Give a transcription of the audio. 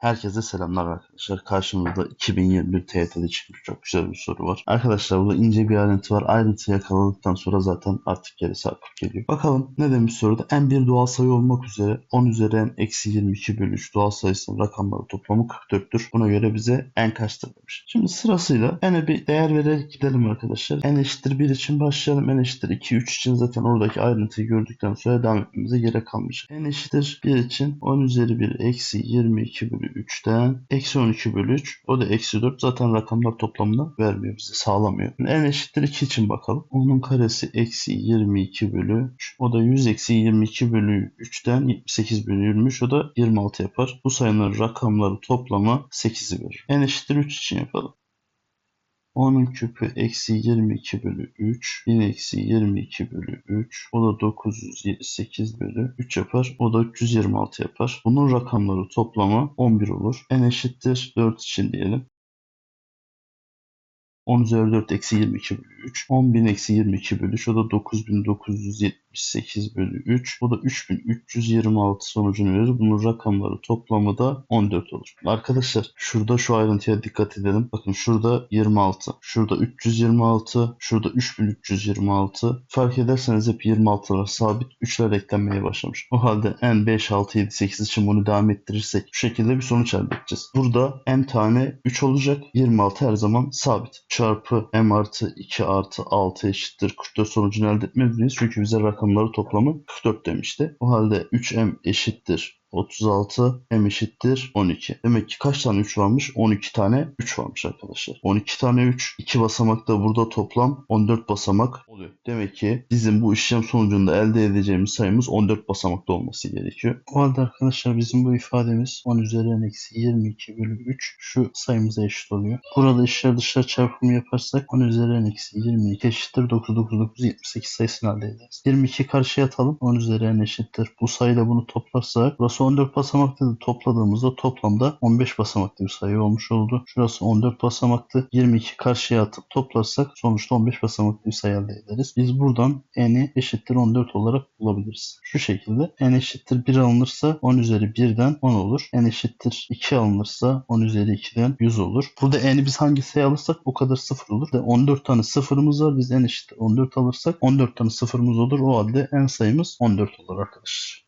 Herkese selamlar arkadaşlar. Karşımızda 2021 TYT'de çıkmış çok güzel bir soru var. Arkadaşlar burada ince bir ayrıntı var. Ayrıntıyı yakaladıktan sonra zaten artık gerisi akıp geliyor. Bakalım ne demiş soruda? En bir doğal sayı olmak üzere 10 üzeri n eksi 22 bölü 3 doğal sayısının rakamları toplamı 44'tür. Buna göre bize n kaçtır demiş. Şimdi sırasıyla n'e bir değer vererek gidelim arkadaşlar. n eşittir 1 için başlayalım. n eşittir 2, 3 için zaten oradaki ayrıntıyı gördükten sonra devam etmemize gerek kalmayacak. n eşittir 1 için 10 üzeri 1 eksi 22 bölü 3'ten eksi 12 bölü 3 o da eksi 4 zaten rakamlar toplamını vermiyor bize sağlamıyor. n eşittir 2 için bakalım. Onun karesi eksi 22 bölü 3 o da 100 eksi 22 bölü 3'ten 78 bölü 23 o da 26 yapar. Bu sayının rakamları toplamı 8'i verir. n eşittir 3 için yapalım. 10'un küpü eksi 22 bölü 3. 1 eksi 22 bölü 3. O da 978 bölü 3 yapar. O da 326 yapar. Bunun rakamları toplamı 11 olur. n eşittir 4 için diyelim. 10 üzeri 4 eksi 22 bölü 3. 10.000 eksi 22 bölü 3. O da 9978 bölü 3. O da 3326 sonucunu verir. Bunun rakamları toplamı da 14 olur. Arkadaşlar şurada şu ayrıntıya dikkat edelim. Bakın şurada 26. Şurada 326. Şurada 3326. Fark ederseniz hep 26'lar sabit. 3'ler eklenmeye başlamış. O halde n 5, 6, 7, 8 için bunu devam ettirirsek bu şekilde bir sonuç elde edeceğiz. Burada n tane 3 olacak. 26 her zaman sabit çarpı m artı 2 artı 6 eşittir 44 sonucunu elde etmeliyiz. Çünkü bize rakamları toplamı 44 demişti. O halde 3m eşittir 36 m eşittir 12. Demek ki kaç tane 3 varmış? 12 tane 3 varmış arkadaşlar. 12 tane 3. 2 basamakta burada toplam 14 basamak oluyor. Demek ki bizim bu işlem sonucunda elde edeceğimiz sayımız 14 basamakta olması gerekiyor. O halde arkadaşlar bizim bu ifademiz 10 üzeri eksi 22 bölü 3 şu sayımıza eşit oluyor. Burada içler dışlar çarpımı yaparsak 10 üzeri eksi 22 eşittir 99978 sayısını elde ederiz. 22 karşıya atalım. 10 üzeri n eşittir. Bu sayıyla bunu toplarsak burası 14 basamakta da topladığımızda toplamda 15 basamaklı bir sayı olmuş oldu. Şurası 14 basamaktı. 22 karşıya atıp toplarsak sonuçta 15 basamaklı bir sayı elde ederiz. Biz buradan n'i eşittir 14 olarak bulabiliriz. Şu şekilde n eşittir 1 alınırsa 10 üzeri 1'den 10 olur. n eşittir 2 alınırsa 10 üzeri 2'den 100 olur. Burada n'i biz hangi sayı alırsak o kadar sıfır olur. Ve 14 tane sıfırımız var. Biz n eşittir 14 alırsak 14 tane sıfırımız olur. O halde n sayımız 14 olur arkadaşlar.